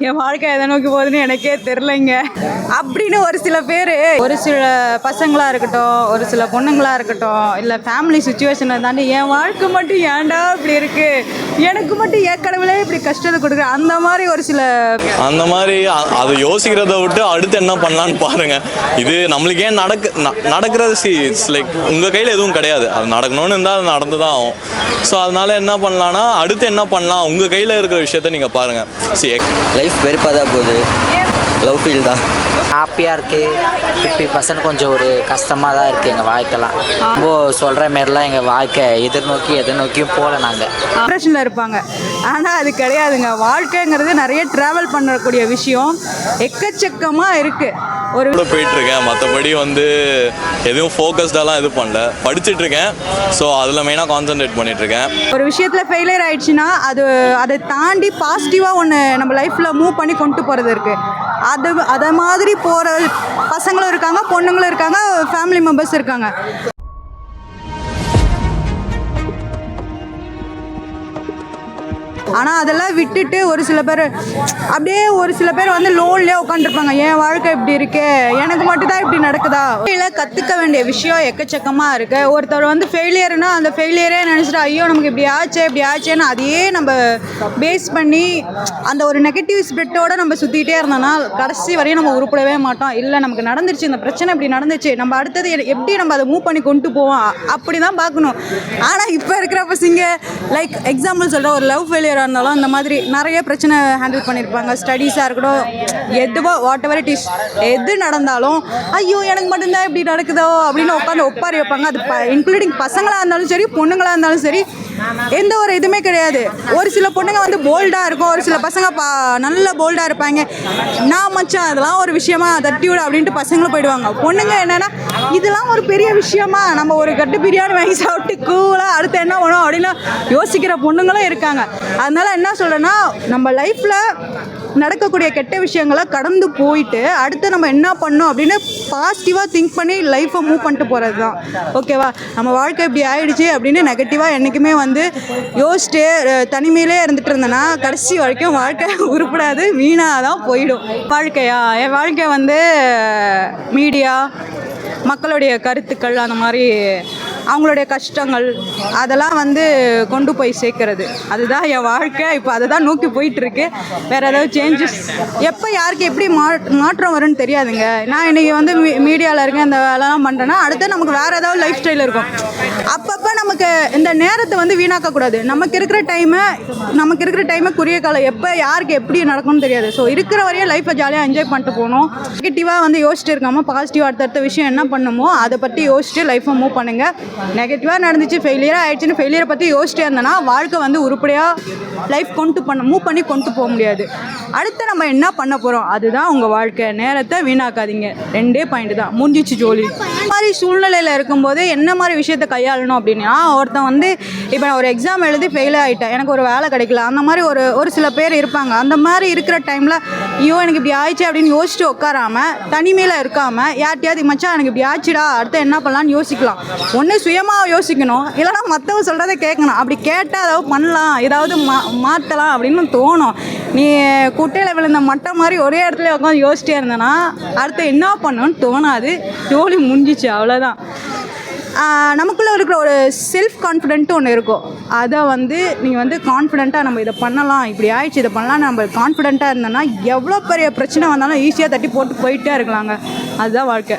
என் வாழ்க்கை எதை நோக்கி போகுதுன்னு எனக்கே தெரிலங்க. அப்படின்னு ஒரு சில பேர் ஒரு சில பசங்களாக இருக்கட்டும் ஒரு சில பொண்ணுங்களாக இருக்கட்டும் இல்லை ஃபேமிலி சுச்சுவேஷனை தாண்டி என் வாழ்க்கை மட்டும் ஏன்டா இப்படி இருக்குது எனக்கு மட்டும் ஏன் கடவுளே இப்படி கஷ்டத்தை கொடுக்குற அந்த மாதிரி ஒரு சில அந்த மாதிரி அதை யோசிக்கிறத விட்டு அடுத்து என்ன பண்ணலான்னு பாருங்க. இது நம்மளுக்கு ஏன் நடக்கு ந- நடக்கிறது? சி இட்ஸ் லைக் உங்கள் கையில் எதுவும் கிடையாது. அது நடக்கணும்னு இருந்தால் அது நடந்து தான் ஆகும். ஸோ அதனால என்ன பண்ணலான்னா அடுத்து என்ன பண்ணலாம் உங்கள் கையில் இருக்கிற விஷயத்த நீங்கள் பாருங்கள் லைஃப் வெறுப்பாக தான் போகுது. லவ் ஃபீல் தான் ஹாப்பியாக இருக்குது ஃபிஃப்டி பர்சன்ட் கொஞ்சம் ஒரு கஷ்டமாக தான் இருக்குது எங்கள் வாழ்க்கைலாம் ரொம்ப சொல்கிற மாரிலாம் எங்கள் வாழ்க்கை எதிர்நோக்கி எதிர்நோக்கியும் போகல நாங்கள் டிப்ரெஷனில் இருப்பாங்க. ஆனால் அது கிடையாதுங்க. வாழ்க்கைங்கிறது நிறைய ட்ராவல் பண்ணக்கூடிய விஷயம். எக்கச்சக்கமாக இருக்குது ஒரு கூட போயிட்டு இருக்கேன் மற்றபடி வந்து எதுவும் ஃபோக்கஸ்டெல்லாம் இது பண்ணல. படிச்சுட்டு இருக்கேன் ஸோ அதில் மெயினாக கான்சென்ட்ரேட் பண்ணிட்டு இருக்கேன் ஒரு விஷயத்தில் ஃபெயிலியர் ஆயிடுச்சுன்னா அது அதை தாண்டி பாசிட்டிவாக ஒன்று நம்ம லைஃப்பில் மூவ் பண்ணி கொண்டு போகிறது இருக்குது அது அதை மாதிரி போகிற பசங்களும் இருக்காங்க பொண்ணுங்களும் இருக்காங்க ஃபேமிலி மெம்பர்ஸ் இருக்காங்க. ஆனால் அதெல்லாம் விட்டுட்டு ஒரு சில பேர் அப்படியே ஒரு சில பேர் வந்து லோன்லேயே உட்காந்துருப்பாங்க என் வாழ்க்கை இப்படி இருக்கே? எனக்கு மட்டும்தான் இப்படி நடக்குதா? இல்லை கற்றுக்க வேண்டிய விஷயம் எக்கச்சக்கமாக இருக்குது ஒருத்தர் வந்து ஃபெயிலியர்னா அந்த ஃபெயிலியரே நினச்சிட்டு ஐயோ நமக்கு இப்படி ஆச்சே இப்படி ஆச்சேன்னு அதையே நம்ம பேஸ் பண்ணி அந்த ஒரு நெகட்டிவ் ஸ்பிரிட்டோட நம்ம சுற்றிக்கிட்டே இருந்தோம்னா கடைசி வரையும் நம்ம உருப்படவே மாட்டோம். இல்லை நமக்கு நடந்துருச்சு இந்த பிரச்சனை இப்படி நடந்துச்சு நம்ம அடுத்தது எப்படி நம்ம அதை மூவ் பண்ணி கொண்டு போவோம்? அப்படி தான் பார்க்கணும். ஆனால் இப்போ இருக்கிற பசங்க லைக் எக்ஸாம்பிள் சொல்கிற ஒரு லவ் ஃபெயிலியர் ஃபெயிலியராக இருந்தாலும் இந்த மாதிரி நிறைய பிரச்சனை ஹேண்டில் பண்ணியிருப்பாங்க. ஸ்டடீஸாக இருக்கட்டும் எதுவோ வாட் எவர் இட் இஸ் எது நடந்தாலும் ஐயோ எனக்கு மட்டும்தான் இப்படி நடக்குதோ அப்படின்னு உட்காந்து ஒப்பாரி வைப்பாங்க. அது ப இன்க்ளூடிங் பசங்களாக இருந்தாலும் சரி பொண்ணுங்களாக இருந்தாலும் சரி எந்த ஒரு இதுவுமே கிடையாது. ஒரு சில பொண்ணுங்க வந்து போல்டாக இருக்கும் ஒரு சில பசங்க பா நல்ல போல்டாக இருப்பாங்க. நான் மச்சான் அதெல்லாம் ஒரு விஷயமா தட்டி விடு அப்படின்ட்டு பசங்களும் போயிடுவாங்க. பொண்ணுங்க என்னென்னா இதெல்லாம் ஒரு பெரிய விஷயமா நம்ம ஒரு கட்டு பிரியாணி வாங்கி சாப்பிட்டு கூலாக அடுத்து என்ன பண்ணும் அப்படின்னு யோசிக்கிற பொண்ணுங்களும் இருக்காங்க. அதனால என்ன சொல்கிறேன்னா நம்ம லைஃப்பில் நடக்கக்கூடிய கெட்ட விஷயங்களை கடந்து போயிட்டு அடுத்து நம்ம என்ன பண்ணோம் அப்படின்னு பாசிட்டிவாக திங்க் பண்ணி லைஃப்பை மூவ் பண்ணிட்டு போகிறது தான் ஓகேவா நம்ம வாழ்க்கை இப்படி ஆயிடுச்சு அப்படின்னு நெகட்டிவாக என்றைக்குமே வந்து யோசிச்சுட்டு தனிமையிலே இருந்துட்டு இருந்தேன்னா கடைசி வரைக்கும் வாழ்க்கை உருப்படாது வீணாக தான் போயிடும். வாழ்க்கையா? என் வாழ்க்கை வந்து மீடியா மக்களுடைய கருத்துக்கள் அந்த மாதிரி அவங்களுடைய கஷ்டங்கள் அதெல்லாம் வந்து கொண்டு போய் சேர்க்கறது. அதுதான் என் வாழ்க்கை. இப்போ அதை தான் நோக்கி போயிட்டு இருக்கு வேற ஏதாவது சேஞ்சஸ் எப்போ யாருக்கு எப்படி மா மாற்றம் வரும்னு தெரியாதுங்க. நான் இன்னைக்கு வந்து மீ மீடியாவில் இருக்கேன். இந்த வேலைலாம் பண்ணுறேன்னா அடுத்து நமக்கு வேற ஏதாவது லைஃப் ஸ்டைல் இருக்கும். அப்பப்போ நமக்கு இந்த நேரத்தை வந்து வீணாக்கக்கூடாது. நமக்கு இருக்கிற டைமை நமக்கு இருக்கிற டைமை குறுகிய காலம் எப்போ யாருக்கு எப்படி நடக்கும்னு தெரியாது. ஸோ இருக்கிற வரையும் லைஃப்பை ஜாலியாக என்ஜாய் பண்ணிட்டு போகணும். நெகட்டிவாக வந்து யோசிச்சுட்டு இருக்காமல் பாசிட்டிவ் அடுத்தடுத்த விஷயம் என்ன பண்ணுமோ அதை பற்றி யோசிச்சுட்டு லைஃப்பை மூவ் பண்ணுங்கள் நெகட்டிவாக நடந்துச்சு ஃபெயிலியராக ஆயிடுச்சுன்னு ஃபெயிலியரை பற்றி யோசிச்சிட்டே இருந்தேன்னா வாழ்க்கை வந்து உருப்படியாக லைஃப் கொண்டு பண்ண மூவ் பண்ணி கொண்டு போக முடியாது. அடுத்து நம்ம என்ன பண்ண போகிறோம் அதுதான் உங்கள் வாழ்க்கை. நேரத்தை வீணாக்காதீங்க. ரெண்டே பாயிண்ட் தான். முடிஞ்சிச்சு ஜோலி. இந்த மாதிரி சூழ்நிலையில் இருக்கும்போது என்ன மாதிரி விஷயத்த கையாளணும் அப்படின்னா ஒருத்தன் வந்து இப்போ நான் ஒரு எக்ஸாம் எழுதி ஃபெயில் ஆகிட்டேன் எனக்கு ஒரு வேலை கிடைக்கல. அந்த மாதிரி ஒரு ஒரு சில பேர் இருப்பாங்க. அந்த மாதிரி இருக்கிற டைமில் ஐயோ எனக்கு இப்படி ஆயிடுச்சு அப்படின்னு யோசிச்சுட்டு உட்காராமல் தனிமையில் இருக்காமல் யார்ட்டையாவது மச்சான் எனக்கு இப்படி ஆச்சுடா அடுத்து என்ன பண்ணலாம்னு யோசிக்கலாம். ஒன்று சுயமாக யோசிக்கணும். இல்லைனா மற்றவங்க சொல்கிறத கேட்கணும். அப்படி கேட்டால் ஏதாவது பண்ணலாம். ஏதாவது மா மாற்றலாம் அப்படின்னு தோணும். நீ குட்டையில் விழுந்த மட்டை மாதிரி ஒரே இடத்துல உட்காந்து யோசிச்சிட்டே இருந்தேன்னா அடுத்து என்ன பண்ணணும்னு தோணாது. ஜோலி முடிஞ்சிச்சு அவ்வளோதான் நமக்குள்ளே இருக்கிற ஒரு செல்ஃப் கான்ஃபிடென்ட்டு ஒன்று இருக்கும். அதை வந்து நீங்கள் வந்து கான்ஃபிடென்ட்டாக நம்ம இதை பண்ணலாம். இப்படி ஆயிடுச்சு இதை பண்ணலாம் நம்ம கான்ஃபிடென்ட்டாக இருந்தோன்னா எவ்வளோ பெரிய பிரச்சனை வந்தாலும் ஈஸியாக தட்டி போட்டு போயிட்டே இருக்கலாங்க. அதுதான் வாழ்க்கை.